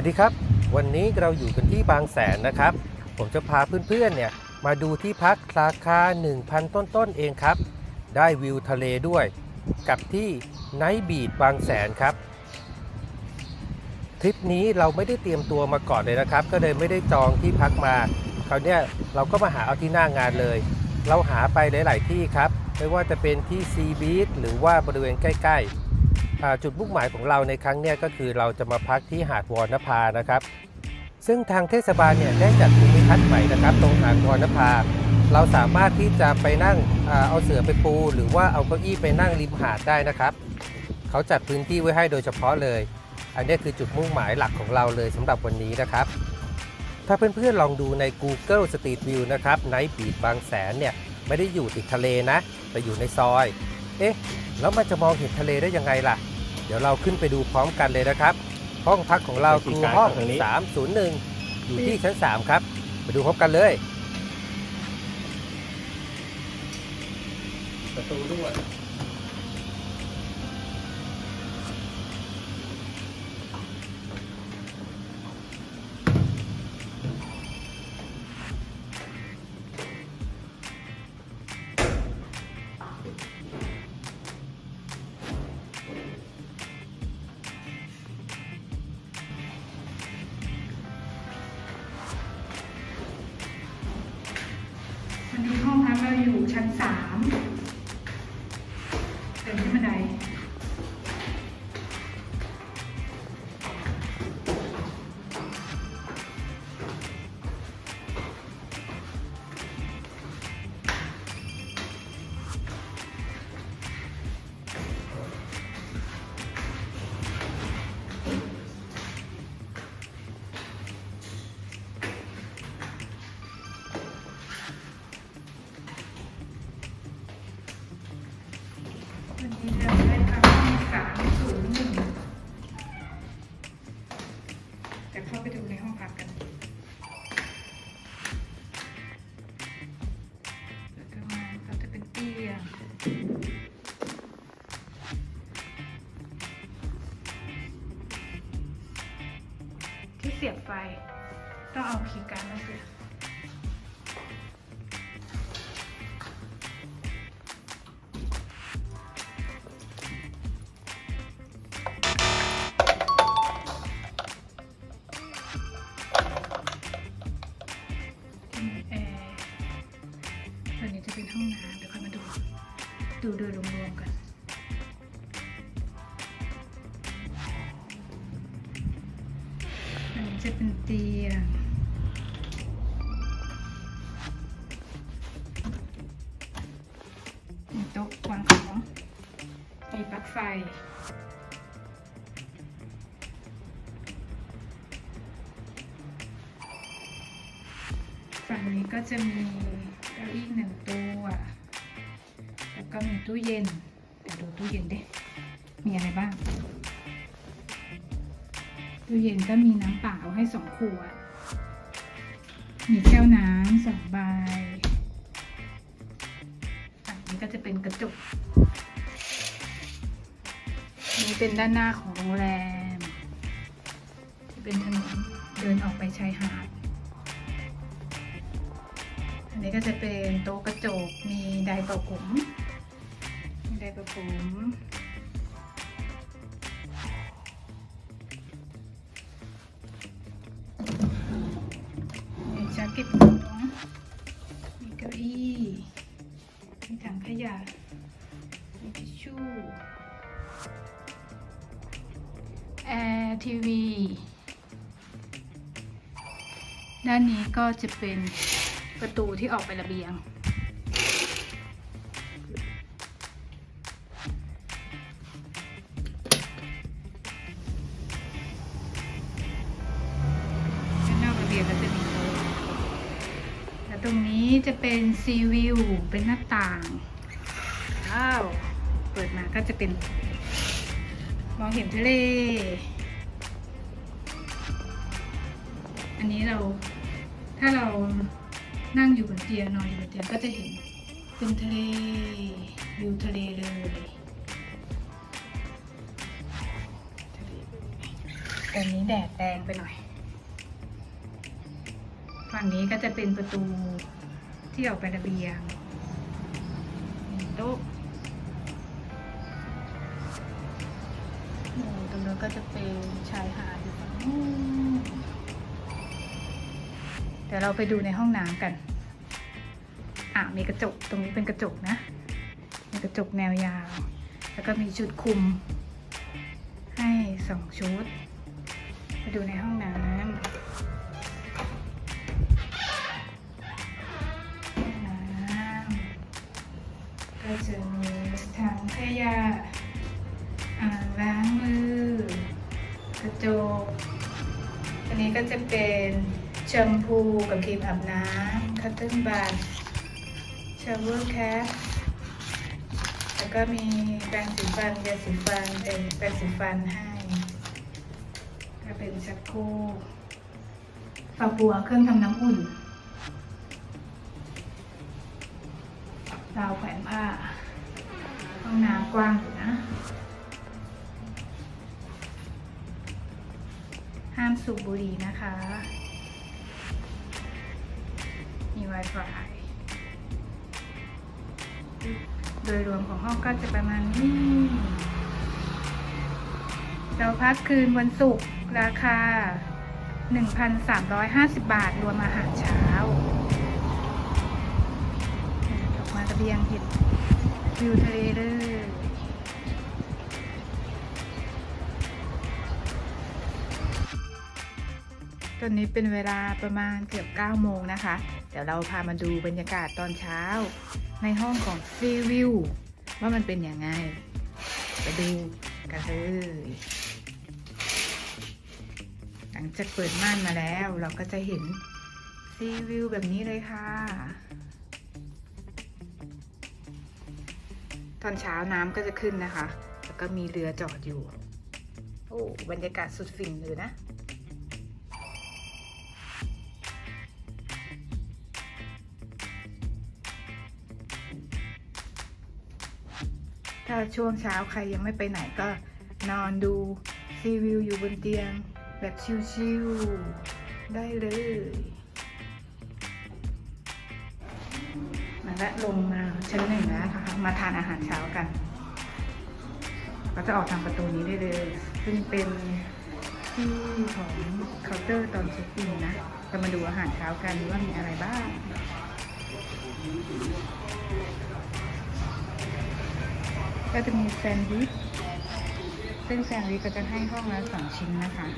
วัสดีครับ วันนี้เราอยู่กันที่บางแสนนะครับ ผมจะพาเพื่อนๆเนี่ยมาดูที่พักราคา 1,000 ต้นๆเองครับ ได้วิวทะเลด้วย กับที่ไนท์บีดบางแสนครับ ทริปนี้เราไม่ได้เตรียมตัวมาก่อนเลยนะครับ ก็เลยไม่ได้จองที่พักมาคราวเนี้ยเราก็มาหาเอาที่หน้างานเลย เราหาไปหลาย ๆ ที่ครับ ไม่ว่าจะเป็นที่ซีบีชหรือว่าบริเวณใกล้ ๆ จุดมุ่งหมายของเราในครั้งนี้ก็คือเราจะมาพักที่หาดวอนภานะครับ ซึ่งทางเทศบาลเนี่ยได้จัดภูมิทัศน์ใหม่นะครับ ตรงหาดวอนภา เราสามารถที่จะไปนั่งอเอาเสื่อไปปู หรือว่าเอาเก้าอี้ไปนั่งริมหาดได้นะครับ เขาจัดพื้นที่ไว้ให้โดยเฉพาะเลย อันนี้คือจุดมุ่งหมายหลักของเราเลยสำหรับวันนี้นะครับ ถ้าเพื่อนๆลองดูใน Google Street View นะครับไนท์บีดบางแสนเนี่ยไม่ได้อยู่ติดทะเลนะ แต่อยู่ในซอย เอ๊ะ แล้วมันจะมองเห็นทะเลได้ยังไงล่ะ ดี๋ยวเราขึ้นไปดูพร้อมกันเลยนะครับ ห้องพักของเราคือห้อง 301 อยู่ที่ชั้น 3 ครับ ไปดูพร้อมกันเลย ประตูด้วย ชั้นสาม เอาคีย์การ์ดมาสียบที่มีแอร์อันนี้จะเป็นห้องน้ำเดี๋ยวค่อยมาดู ดูโดยรวมๆกันจะเป็นเตียง ฝั่งนี้ก็จะมีเก้าอี้หนึ่งตัว แล้วก็มีตู้เย็นเดี๋ยวดูตู้เย็นดิ มีอะไรบ้าง ตู้เย็นก็มีน้ำเปล่าให้สองขวด มีแก้วน้ำสองใบฝั่งนี้ก็จะเป็นกระจก นี่เป็นด้านหน้าของโรงแรม ที่เป็นถนนเดินออกไปชายหาด อันนี้ก็จะเป็นโต๊ะกระจก มีไดร์เป่าผมมีไดร์เป่าผม วีด้านนี้ก็จะเป็นประตูที่ออกไประเบียง ด้านนอกระเบียงก็จะมีโต๊ะแล้วตรงนี้จะเป็นซีวิว เป็นหน้าต่าง ว้าว เปิดมาก็จะเป็น มองเห็นทะเล อันนี้เราถ้าเรานั่งอยู่บนเตียงนอนอยู่บนเตียงก็จะเห็นเป็นทะเลวิวทะเลเลยทะเลเลยตอนนี้แดดแรงไปหน่อย ฝั่งนี้ก็จะเป็นประตูที่ออกไประเบียงโต๊ะโอ้ตรงนั้นก็จะเป็นชายหาดอยู่ฝั่งนู้น เดี๋ยวเราไปดูในห้องน้ำกัน อะมีกระจกตรงนี้เป็นกระจกนะ มีกระจกแนวยาว แล้วก็มีชุดคลุม ให้สองชุด ไปดูในห้องน้ำน้ำก็จะมีถังขยะอ่างล้างมือ กระจก อันนี้ก็จะเป็น แชมพูกับครีมอาบน้ำคัตเติ้ลบัตชาวเวอร์แคปแล้วก็มีแปรงสีฟันยาสีฟันเป็นแปรงสีฟันให้ก็เป็นชักโครกฝักบัวเครื่องทำน้ำอุ่นราวแขวนผ้าห้องน้ำกว้างอยู่นะ ห้ามสูบบุหรี่นะคะ Wi-Fi โดยรวมของห้องก็จะประมาณนี้ เราพักคืนวันศุกร์ราคา 1,350 บาท รวมอาหารเช้า ออกมาระเบียงเห็ดวิวทะเลเลย ตอนนี้เป็นเวลาประมาณเกือบ 9 โมงนะคะ เดี๋ยวเราพามาดูบรรยากาศตอนเช้า ในห้องของซีวิวว่ามันเป็นยังไง ไปดูกันเลยหลังจากเปิดม่านมาแล้ว เราก็จะเห็นซีวิวแบบนี้เลยค่ะ ตอนเช้าน้ำก็จะขึ้นนะคะ แล้วก็มีเรือจอดอยู่ โอ้บรรยากาศสุดฟินเลยนะ ถ้าช่วงเช้าใครยังไม่ไปไหนก็นอนดูซีวิวอยู่บนเตียง แบบชิวๆได้เลย มาและลงมาชั้นหนึ่งแล้วนะคะมาทานอาหารเช้ากัน ก็จะออกทางประตูนี้ได้เลย ซึ่งเป็นที่ของเคาน์เตอร์ตอนเช็คอินนะจะมาดูอาหารเช้ากันว่ามีอะไรบ้าง ก็จะมีแซนด์วิชซึ่งแซนด์วิชก็จะให้ห้องละสองชิ้นนะคะ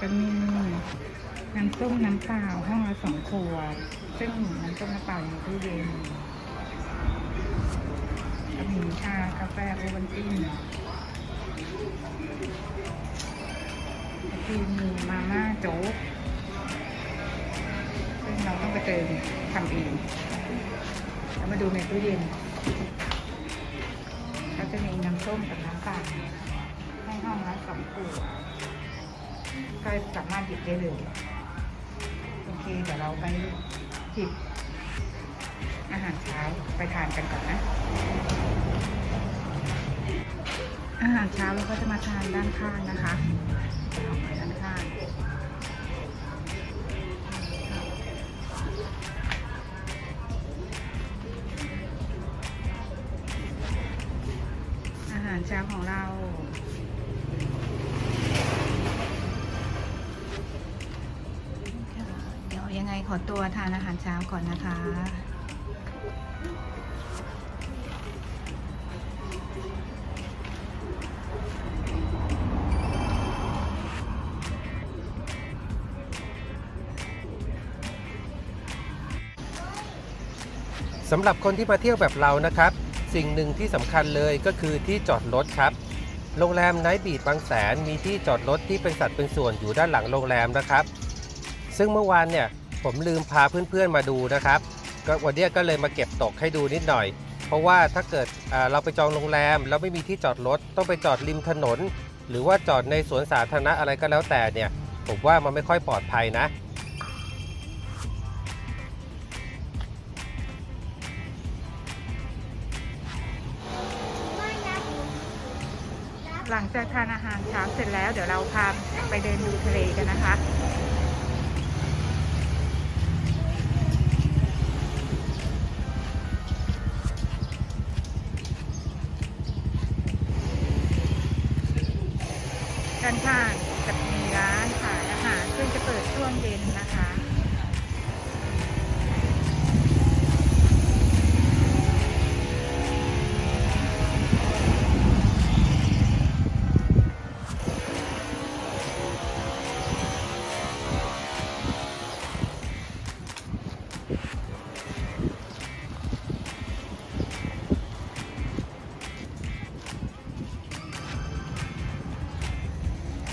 ก็มีน้ำส้มน้ำเปล่าห้องละสองขวดซึ่งน้ำส้มน้ำเปล่าอยู่ตู้เย็นก็มีชากาแฟโอวัลตินแล้วก็มีมาม่าโจ๊กซึ่งเราต้องไปเติมทำเองแล้วมาดูในตู้เย็น จะมีน้ำส้มกับน้ำเปล่าให้ห้องละสองขวดก็สามารถหยิบได้เลยโอเคเดี๋ยวเราไปหยิบอาหารเช้าไปทานกันก่อนนะ อาหารเช้าเราก็จะมาทานด้านข้างนะคะ นอาหารเช้าก่อนนะคะ สำหรับคนที่มาเที่ยวแบบเรานะครับ สิ่งหนึ่งที่สำคัญเลยก็คือที่จอดรถครับ โรงแรมไนท์บีดบางแสนมีที่จอดรถที่เป็นสัดเป็นส่วนอยู่ด้านหลังโรงแรมนะครับ ซึ่งเมื่อวานเนี่ย ผมลืมพาเพื่อนๆมาดูนะครับ ก็วันเนี้ยก็เลยมาเก็บตกให้ดูนิดหน่อย เพราะว่าถ้าเกิดเราไปจองโรงแรมแล้วไม่มีที่จอดรถต้องไปจอดริมถนน หรือว่าจอดในสวนสาธารณะอะไรก็แล้วแต่เนี่ย ผมว่ามันไม่ค่อยปลอดภัยนะหลังจากทานอาหารเช้าเสร็จแล้วเดี๋ยวเราพาไปเดินดูทะเลกันนะคะ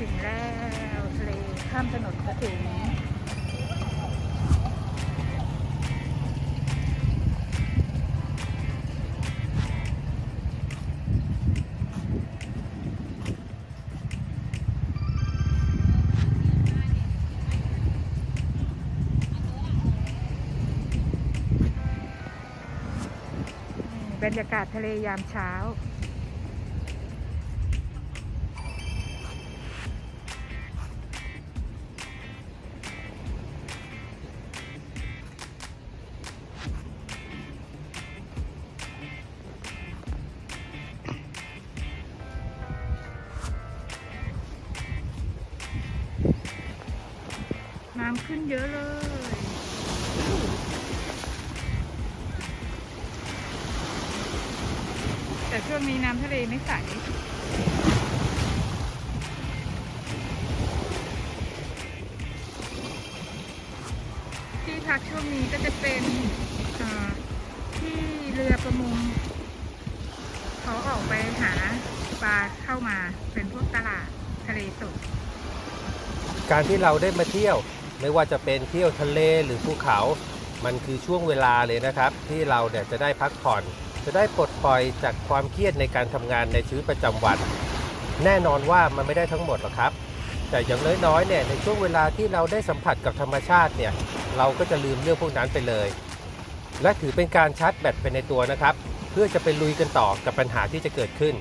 ถึงแล้วทะเลข้ามถนนก็ถึงบรรยากาศทะเลยามเช้า น้ำขึ้นเยอะเลย แต่ช่วงนี้น้ำทะเลไม่ใสที่พักช่วงนี้ก็จะเป็นที่เรือประมงเขาออกไปหาปลาเข้ามาเป็นพวกตลาดทะเลสดการที่เราได้มาเที่ยว ไม่ว่าจะเป็นเที่ยวทะเลหรือภูเขา มันคือช่วงเวลาเลยนะครับ ที่เราเนี่ยจะได้พักผ่อน จะได้ปลดปล่อยจากความเครียดในการทำงานในชีวิตประจำวัน แน่นอนว่ามันไม่ได้ทั้งหมดหรอกครับ แต่อย่างน้อยๆเนี่ยในช่วงเวลาที่เราได้สัมผัสกับธรรมชาติเนี่ยเราก็จะลืมเรื่องพวกนั้นไปเลย และถือเป็นการชาร์จแบตไปในตัวนะครับ เพื่อจะไปลุยกันต่อกับปัญหาที่จะเกิดขึ้น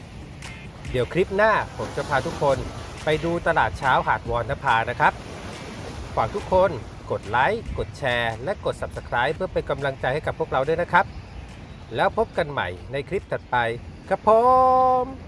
เดี๋ยวคลิปหน้าผมจะพาทุกคนไปดูตลาดเช้าหาดวอนนภานะครับ ฝากทุกคนกดไลค์กดแชร์ และกด Subscribe เพื่อเป็นกำลังใจให้กับพวกเราด้วยนะครับ แล้วพบกันใหม่ในคลิปถัดไปครับผม